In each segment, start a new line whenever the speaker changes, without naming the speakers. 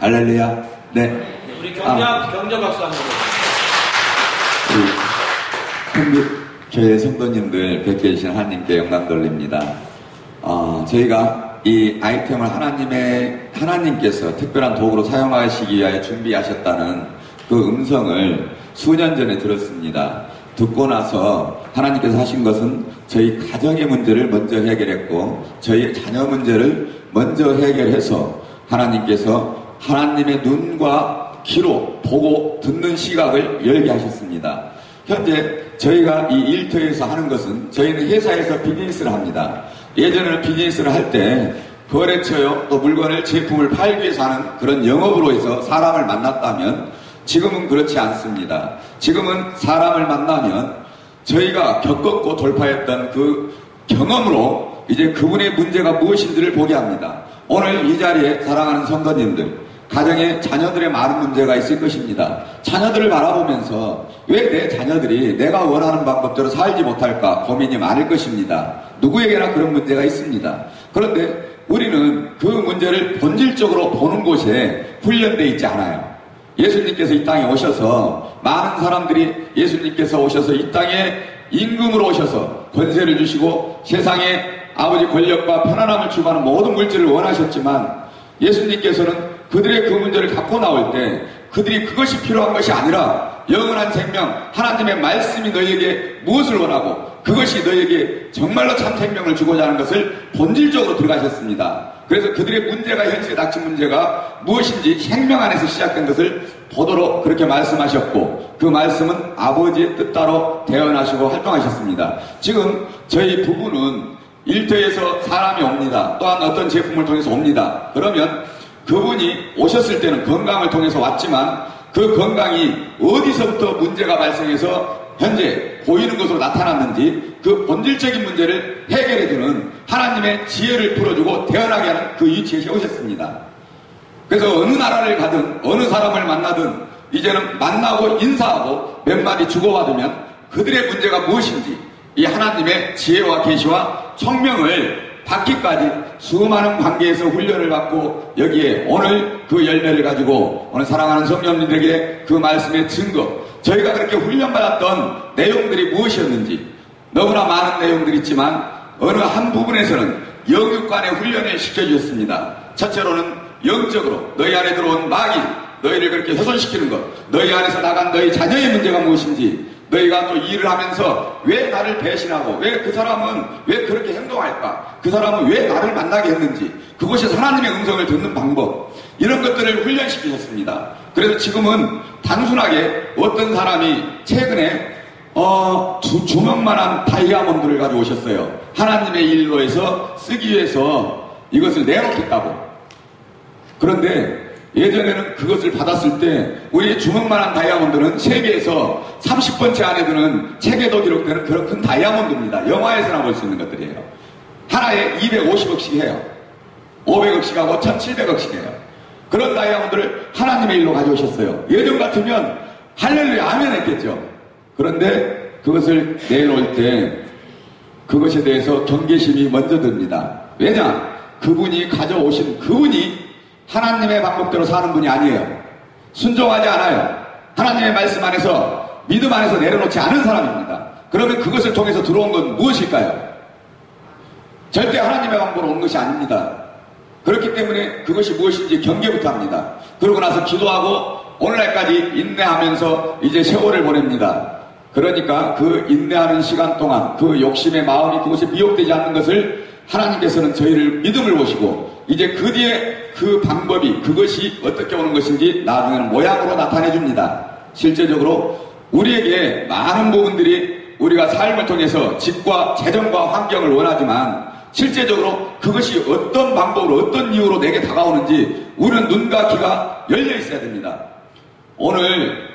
할렐루야. 네.
우리 경력, 경력 박수 한번
우리 평교회 성도님들 뵙게 해주신 하나님께 영광 돌립니다. 어, 저희가 이 아이템을 하나님의, 하나님께서 특별한 도구로 사용하시기 위하여 준비하셨다는 그 음성을 수년 전에 들었습니다. 듣고 나서 하나님께서 하신 것은 저희 가정의 문제를 먼저 해결했고 저희 자녀 문제를 먼저 해결해서 하나님께서 하나님의 눈과 귀로 보고 듣는 시각을 열게 하셨습니다. 현재 저희가 이 일터에서 하는 것은 저희는 회사에서 비즈니스를 합니다. 예전에는 비즈니스를 할 때 거래처요 또 물건을 제품을 팔기 위해서 하는 그런 영업으로 해서 사람을 만났다면 지금은 그렇지 않습니다. 지금은 사람을 만나면 저희가 겪었고 돌파했던 그 경험으로 이제 그분의 문제가 무엇인지를 보게 합니다. 오늘 이 자리에 사랑하는 성도님들, 가정에 자녀들의 많은 문제가 있을 것입니다. 자녀들을 바라보면서 왜 내 자녀들이 내가 원하는 방법대로 살지 못할까 고민이 많을 것입니다. 누구에게나 그런 문제가 있습니다. 그런데 우리는 그 문제를 본질적으로 보는 곳에 훈련되어 있지 않아요. 예수님께서 이 땅에 오셔서 많은 사람들이 예수님께서 오셔서 이 땅에 임금으로 오셔서 권세를 주시고 세상에 아버지 권력과 편안함을 주고하는 모든 물질을 원하셨지만 예수님께서는 그들의 그 문제를 갖고 나올 때 그들이 그것이 필요한 것이 아니라 영원한 생명, 하나님의 말씀이 너희에게 무엇을 원하고 그것이 너희에게 정말로 참 생명을 주고자 하는 것을 본질적으로 들어가셨습니다. 그래서 그들의 문제가 현실에 닥친 문제가 무엇인지 생명 안에서 시작된 것을 보도록 그렇게 말씀하셨고 그 말씀은 아버지의 뜻 따로 대언하시고 활동하셨습니다. 지금 저희 부부는 일터에서 사람이 옵니다. 또한 어떤 제품을 통해서 옵니다. 그러면 그분이 오셨을 때는 건강을 통해서 왔지만 그 건강이 어디서부터 문제가 발생해서 현재 보이는 것으로 나타났는지 그 본질적인 문제를 해결해주는 하나님의 지혜를 풀어주고 태어나게 하는 그 위치에 세우셨습니다. 그래서 어느 나라를 가든 어느 사람을 만나든 이제는 만나고 인사하고 몇 마디 주고받으면 그들의 문제가 무엇인지 이 하나님의 지혜와 계시와 청명을 받기까지 수많은 관계에서 훈련을 받고 여기에 오늘 그 열매를 가지고 오늘 사랑하는 성령님들에게 그 말씀의 증거 저희가 그렇게 훈련받았던 내용들이 무엇이었는지 너무나 많은 내용들이 있지만 어느 한 부분에서는 영육간의 훈련을 시켜주셨습니다. 첫째로는 영적으로 너희 안에 들어온 마귀 너희를 그렇게 훼손시키는 것 너희 안에서 나간 너희 자녀의 문제가 무엇인지 너희가 또 일을 하면서 왜 나를 배신하고 왜 그 사람은 왜 그렇게 행동할까? 그 사람은 왜 나를 만나게 했는지 그것이 하나님의 음성을 듣는 방법 이런 것들을 훈련시키셨습니다. 그래서 지금은 단순하게 어떤 사람이 최근에 어, 주, 주먹만한 다이아몬드를 가지고 오셨어요. 하나님의 일로 해서 쓰기 위해서 이것을 내놓겠다고. 그런데 예전에는 그것을 받았을 때 우리 주먹만한 다이아몬드는 세계에서 30번째 안에 드는 책에도 기록되는 그런 큰 다이아몬드입니다. 영화에서나 볼 수 있는 것들이에요. 하나에 250억씩 해요. 500억씩 하고 1700억씩 해요. 그런 다이아몬드를 하나님의 일로 가져오셨어요. 예전 같으면 할렐루야 아멘 했겠죠. 그런데 그것을 내놓을 때 그것에 대해서 경계심이 먼저 듭니다. 왜냐? 그분이 가져오신 그분이 하나님의 방법대로 사는 분이 아니에요. 순종하지 않아요. 하나님의 말씀 안에서 믿음 안에서 내려놓지 않은 사람입니다. 그러면 그것을 통해서 들어온 건 무엇일까요? 절대 하나님의 방법으로 온 것이 아닙니다. 그렇기 때문에 그것이 무엇인지 경계부터 합니다. 그러고 나서 기도하고 오늘날까지 인내하면서 이제 세월을 보냅니다. 그러니까 그 인내하는 시간 동안 그 욕심의 마음이 그것이 미혹되지 않는 것을 하나님께서는 저희를 믿음을 보시고 이제 그 뒤에 그 방법이 그것이 어떻게 오는 것인지 나중에는 모양으로 나타내 줍니다. 실제적으로 우리에게 많은 부분들이 우리가 삶을 통해서 집과 재정과 환경을 원하지만 실제적으로 그것이 어떤 방법으로 어떤 이유로 내게 다가오는지 우리는 눈과 귀가 열려 있어야 됩니다. 오늘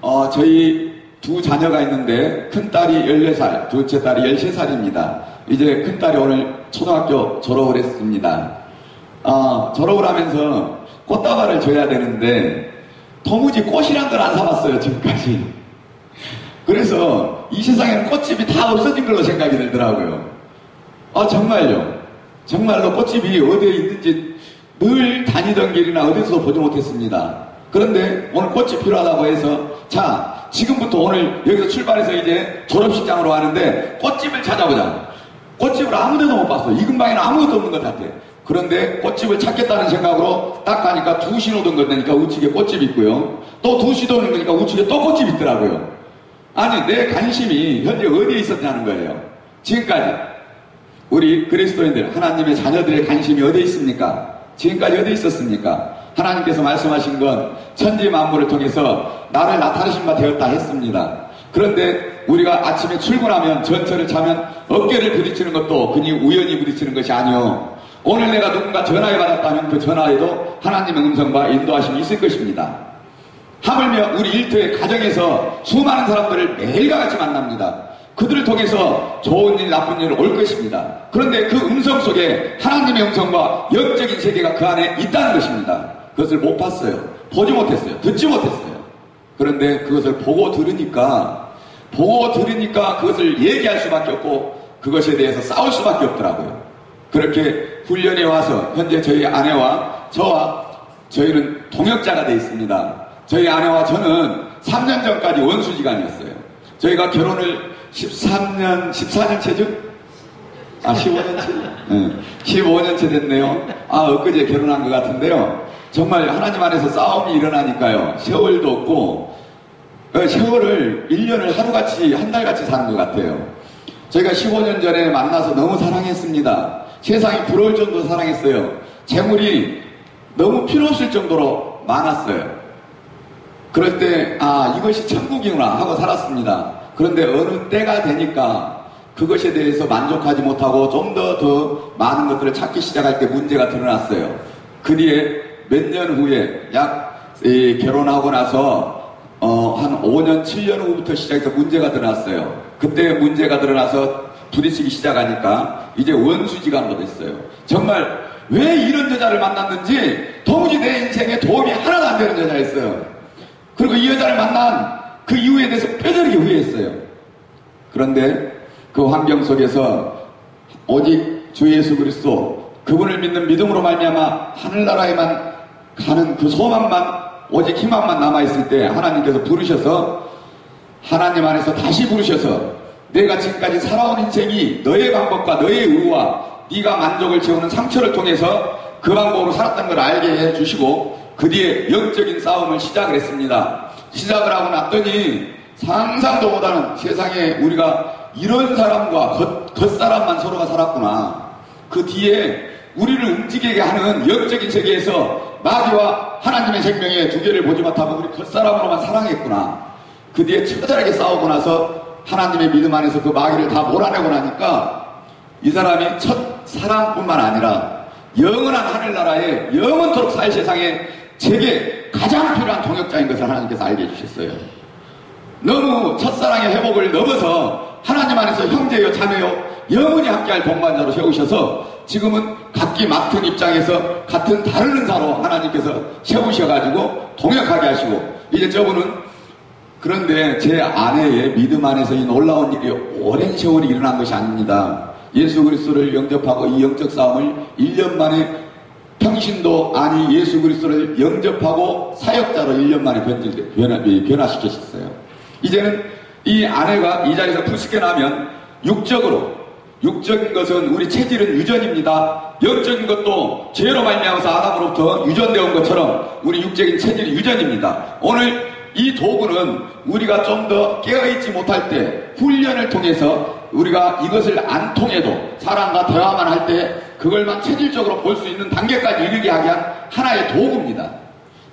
어, 저희 두 자녀가 있는데 큰 딸이 14살, 둘째 딸이 13살입니다. 이제 큰 딸이 오늘 초등학교 졸업을 했습니다. 어, 졸업을 하면서 꽃다발을 줘야 되는데 도무지 꽃이란 걸 안 사봤어요 지금까지. 그래서 이 세상에는 꽃집이 다 없어진 걸로 생각이 들더라고요. 아 정말요. 정말로 꽃집이 어디에 있는지 늘 다니던 길이나 어디서도 보지 못했습니다. 그런데 오늘 꽃이 필요하다고 해서 자 지금부터 오늘 여기서 출발해서 이제 졸업식장으로 가는데 꽃집을 찾아보자. 꽃집을 아무데도 못 봤어. 이 근방에는 아무것도 없는 것 같아. 그런데 꽃집을 찾겠다는 생각으로 딱 가니까 두 신호등 건너니까 우측에 꽃집 있고요. 또두 신호등 건너니까 우측에 또 꽃집 있더라고요. 아니 내 관심이 현재 어디에 있었냐는 거예요. 지금까지 우리 그리스도인들 하나님의 자녀들의 관심이 어디에 있습니까? 지금까지 어디에 있었습니까? 하나님께서 말씀하신 건 천지 만물을 통해서 나를 나타내신 바 되었다 했습니다. 그런데 우리가 아침에 출근하면 전철을 차면 어깨를 부딪히는 것도 그니 우연히 부딪히는 것이 아니요. 오늘 내가 누군가 전화를 받았다면 그 전화에도 하나님의 음성과 인도하심이 있을 것입니다. 하물며 우리 일터의 가정에서 수많은 사람들을 매일과 같이 만납니다. 그들을 통해서 좋은 일, 나쁜 일 올 것입니다. 그런데 그 음성 속에 하나님의 음성과 영적인 세계가 그 안에 있다는 것입니다. 그것을 못 봤어요. 보지 못했어요. 듣지 못했어요. 그런데 그것을 보고 들으니까, 보고 들으니까 그것을 얘기할 수밖에 없고, 그것에 대해서 싸울 수밖에 없더라고요. 그렇게 훈련에 와서 현재 저희 아내와 저와 저희는 동역자가 되어 있습니다. 저희 아내와 저는 3년 전까지 원수지간이었어요. 저희가 결혼을 13년, 14년째죠? 아, 15년째? 네, 15년째 됐네요. 아, 엊그제 결혼한 것 같은데요. 정말 하나님 안에서 싸움이 일어나니까요. 세월도 없고, 어, 세월을 1년을 하루같이, 한 달같이 사는 것 같아요. 저희가 15년 전에 만나서 너무 사랑했습니다. 세상이 부러울 정도로 사랑했어요. 재물이 너무 필요 없을 정도로 많았어요. 그럴 때, 아, 이것이 천국이구나 하고 살았습니다. 그런데 어느 때가 되니까 그것에 대해서 만족하지 못하고 좀 더더 많은 것들을 찾기 시작할 때 문제가 드러났어요. 그 뒤에 몇 년 후에 약 이, 결혼하고 나서 어, 한 5년, 7년 후부터 시작해서 문제가 드러났어요. 그때 문제가 드러나서 부딪히기 시작하니까 이제 원수지간으로 됐어요. 정말 왜 이런 여자를 만났는지 도무지 내 인생에 도움이 하나도 안 되는 여자였어요. 그리고 이 여자를 만난 그 이유에 대해서 뼈저리게 후회했어요. 그런데 그 환경 속에서 오직 주 예수 그리스도 그분을 믿는 믿음으로 말미암아 하늘나라에만 가는 그 소망만 오직 희망만 남아 있을 때 하나님께서 부르셔서 하나님 안에서 다시 부르셔서 내가 지금까지 살아온 인생이 너의 방법과 너의 의와 네가 만족을 채우는 상처를 통해서 그 방법으로 살았던 걸 알게 해주시고 그 뒤에 영적인 싸움을 시작을 했습니다. 시작을 하고 났더니 상상도 못하는 세상에 우리가 이런 사람과 겉, 겉사람만 서로가 살았구나. 그 뒤에 우리를 움직이게 하는 영적인 세계에서 마귀와 하나님의 생명의 두 개를 보지 못하고 우리 겉사람으로만 사랑했구나. 그 뒤에 처절하게 싸우고 나서 하나님의 믿음 안에서 그 마귀를 다 몰아내고 나니까 이 사람이 첫 사랑뿐만 아니라 영원한 하늘나라에 영원토록 살 세상에 제게 가장 필요한 동역자인 것을 하나님께서 알게 해주셨어요. 너무 첫사랑의 회복을 넘어서 하나님 안에서 형제요 자매요 영원히 함께할 동반자로 세우셔서 지금은 각기 맡은 입장에서 같은 다른 은사로 하나님께서 세우셔가지고 동역하게 하시고 이제 저분은 그런데 제 아내의 믿음 안에서 이 놀라운 일이 오랜 세월이 일어난 것이 아닙니다. 예수 그리스도를 영접하고 이 영적 싸움을 1년 만에 평신도 아니 예수 그리스도를 영접하고 사역자로 1년 만에 변질, 변화, 변화시키셨어요. 이제는 이 아내가 이 자리에서 풀스게 나면 육적으로 육적인 것은 우리 체질은 유전입니다. 영적인 것도 죄로 말미암아서 아담으로부터 유전되어 온 것처럼 우리 육적인 체질이 유전입니다. 오늘 이 도구는 우리가 좀 더 깨어있지 못할 때 훈련을 통해서 우리가 이것을 안 통해도 사람과 대화만 할 때 그걸만 체질적으로 볼 수 있는 단계까지 이르게 하게 한 하나의 도구입니다.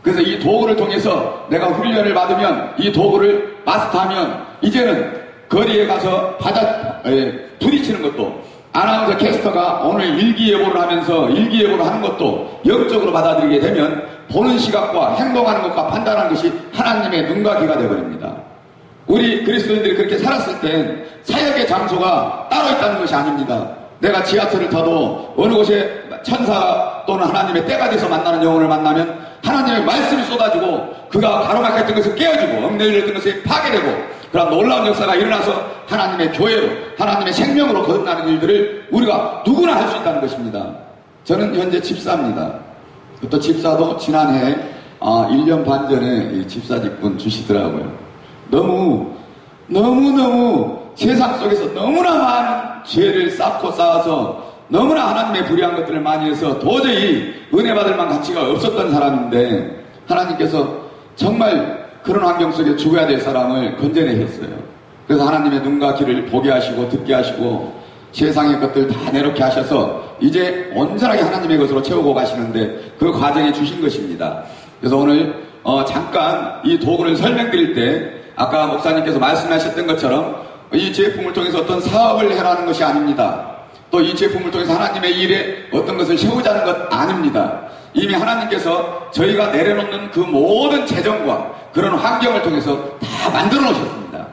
그래서 이 도구를 통해서 내가 훈련을 받으면 이 도구를 마스터하면 이제는 거리에 가서 에, 부딪히는 것도 아나운서 캐스터가 오늘 일기예보를 하면서 일기예보를 하는 것도 영적으로 받아들이게 되면 보는 시각과 행동하는 것과 판단하는 것이 하나님의 눈과 귀가 되어버립니다. 우리 그리스도인들이 그렇게 살았을 땐 사역의 장소가 따로 있다는 것이 아닙니다. 내가 지하철을 타도 어느 곳에 천사 또는 하나님의 때가 돼서 만나는 영혼을 만나면 하나님의 말씀이 쏟아지고 그가 가로막혔던 것을 깨어지고 엉덩이를 것이 파괴되고 그런 놀라운 역사가 일어나서 하나님의 교회로 하나님의 생명으로 거듭나는 일들을 우리가 누구나 할 수 있다는 것입니다. 저는 현재 집사입니다. 또 집사도 지난해 아, 1년 반 전에 이 집사 직분 주시더라고요. 너무 너무너무 세상 속에서 너무나 많은 죄를 쌓고 쌓아서 너무나 하나님의 불의한 것들을 많이 해서 도저히 은혜 받을 만 가치가 없었던 사람인데 하나님께서 정말 그런 환경 속에 죽어야 될 사람을 건져내셨어요. 그래서 하나님의 눈과 귀를 보게 하시고 듣게 하시고 세상의 것들 다 내놓게 하셔서 이제 온전하게 하나님의 것으로 채우고 가시는데 그 과정에 주신 것입니다. 그래서 오늘 어, 잠깐 이 도구를 설명드릴 때 아까 목사님께서 말씀하셨던 것처럼 이 제품을 통해서 어떤 사업을 해라는 것이 아닙니다. 또 이 제품을 통해서 하나님의 일에 어떤 것을 세우자는 것 아닙니다. 이미 하나님께서 저희가 내려놓는 그 모든 재정과 그런 환경을 통해서 다 만들어 놓으셨습니다.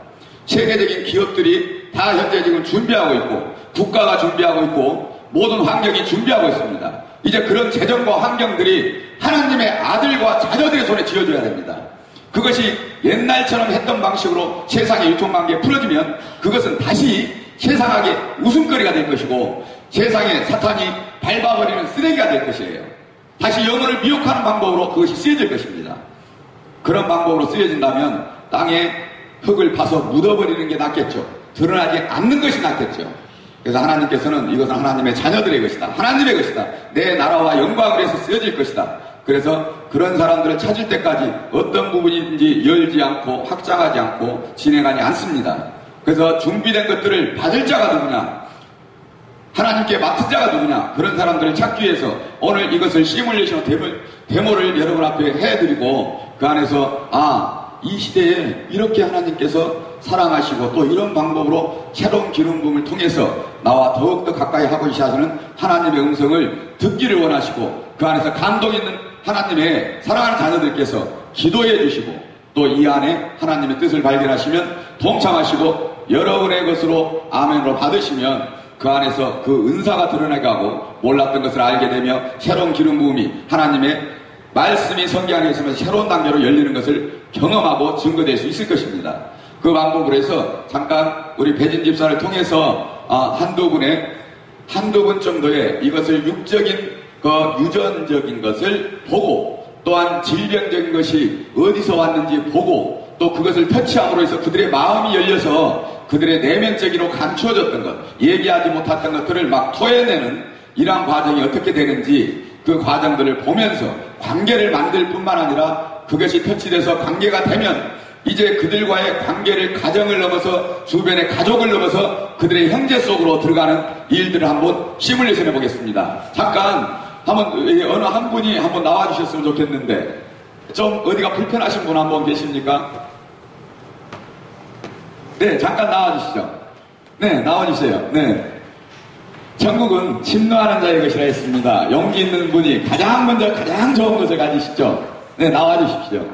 세계적인 기업들이 다 현재 지금 준비하고 있고 국가가 준비하고 있고 모든 환경이 준비하고 있습니다. 이제 그런 재정과 환경들이 하나님의 아들과 자녀들의 손에 쥐어줘야 됩니다. 그것이 옛날처럼 했던 방식으로 세상의 유통관계에 풀어지면 그것은 다시 세상에게 웃음거리가 될 것이고 세상에 사탄이 밟아버리는 쓰레기가 될 것이에요. 다시 영혼을 미혹하는 방법으로 그것이 쓰여질 것입니다. 그런 방법으로 쓰여진다면 땅에 흙을 파서 묻어버리는 게 낫겠죠. 드러나지 않는 것이 낫겠죠. 그래서 하나님께서는 이것은 하나님의 자녀들의 것이다. 하나님의 것이다. 내 나라와 영광을 위해서 쓰여질 것이다. 그래서 그런 사람들을 찾을 때까지 어떤 부분인지 열지 않고 확장하지 않고 진행하지 않습니다. 그래서 준비된 것들을 받을 자가 누구냐? 하나님께 맡은 자가 누구냐? 그런 사람들을 찾기 위해서 오늘 이것을 시뮬레이션 데모, 데모를 여러분 앞에 해드리고 그 안에서 아, 이 시대에 이렇게 하나님께서 사랑하시고 또 이런 방법으로 새로운 기름 부음을 통해서 나와 더욱더 가까이 하고 계시는 하나님의 음성을 듣기를 원하시고 그 안에서 감동 있는 하나님의 사랑하는 자녀들께서 기도해 주시고 또 이 안에 하나님의 뜻을 발견하시면 동참하시고 여러분의 것으로 아멘으로 받으시면 그 안에서 그 은사가 드러나가고 몰랐던 것을 알게 되며 새로운 기름 부음이 하나님의 말씀이 성경 안에 있으면서 새로운 단계로 열리는 것을 경험하고 증거될 수 있을 것입니다. 그 방법으로 해서 잠깐 우리 배진 집사를 통해서 아, 한두 분의 한두 분 정도의 이것을 육적인 그 유전적인 것을 보고 또한 질병적인 것이 어디서 왔는지 보고 또 그것을 터치함으로 해서 그들의 마음이 열려서 그들의 내면적으로 감추어졌던 것, 얘기하지 못했던 것들을 막 토해내는 이러한 과정이 어떻게 되는지 그 과정들을 보면서 관계를 만들 뿐만 아니라 그것이 터치돼서 관계가 되면 이제 그들과의 관계를 가정을 넘어서 주변의 가족을 넘어서 그들의 형제 속으로 들어가는 일들을 한번 시뮬레이션 해보겠습니다. 잠깐 한번 어느 한 분이 한번 나와주셨으면 좋겠는데 좀 어디가 불편하신 분 한 분 계십니까? 네, 잠깐 나와주시죠. 네, 나와주세요. 네. 천국은 침노하는 자의 것이라 했습니다. 용기 있는 분이 가장 먼저 가장 좋은 것을 가지시죠. 네, 나와주십시오.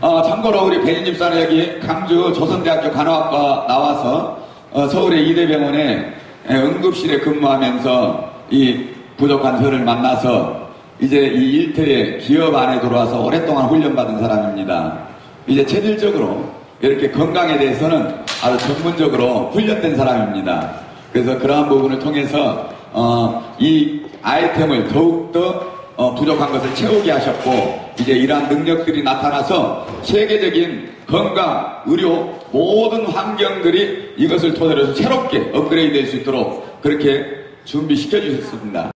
어, 참고로 우리 배진 집사는 여기 강주 조선대학교 간호학과 나와서 어, 서울의 이대병원에 응급실에 근무하면서 이 부족한 저를 만나서 이제 이 일터에 기업 안에 들어와서 오랫동안 훈련받은 사람입니다. 이제 체질적으로 이렇게 건강에 대해서는 아주 전문적으로 훈련된 사람입니다. 그래서 그러한 부분을 통해서 어, 이 아이템을 더욱더 어, 부족한 것을 채우게 하셨고 이제 이러한 능력들이 나타나서 세계적인 건강, 의료 모든 환경들이 이것을 토대로 새롭게 업그레이드 될 수 있도록 그렇게 준비시켜 주셨습니다.